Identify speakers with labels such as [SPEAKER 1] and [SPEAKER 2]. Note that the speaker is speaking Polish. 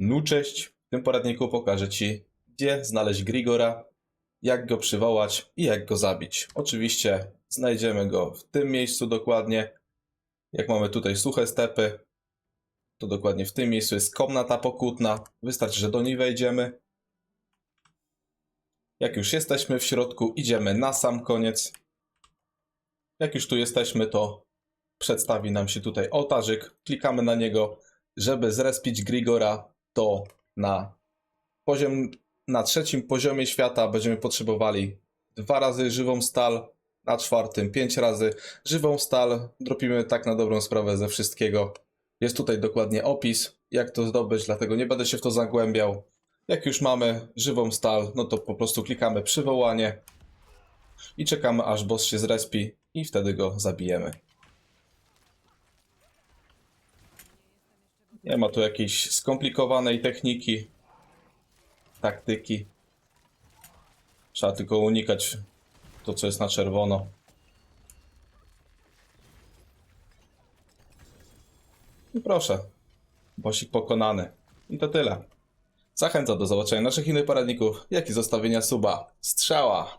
[SPEAKER 1] No cześć, w tym poradniku pokażę Ci, gdzie znaleźć Grigora, jak go przywołać i jak go zabić. Oczywiście znajdziemy go w tym miejscu dokładnie. Jak mamy tutaj suche stepy, to dokładnie w tym miejscu jest komnata pokutna. Wystarczy, że do niej wejdziemy. Jak już jesteśmy w środku, idziemy na sam koniec. Jak już tu jesteśmy, to przedstawi nam się tutaj ołtarzyk. Klikamy na niego, żeby zrespić Grigora, to na poziom, na trzecim poziomie świata będziemy potrzebowali dwa razy żywą stal, na czwartym pięć razy żywą stal. Dropimy tak na dobrą sprawę ze wszystkiego. Jest tutaj dokładnie opis, jak to zdobyć, dlatego nie będę się w to zagłębiał. Jak już mamy żywą stal, no to po prostu klikamy przywołanie i czekamy aż boss się zrespi i wtedy go zabijemy. Nie ma tu jakiejś skomplikowanej techniki, taktyki. Trzeba tylko unikać to, co jest na czerwono. I proszę, bosik pokonany. I to tyle. Zachęcam do zobaczenia naszych innych poradników, jak i zostawienia suba. Strzała!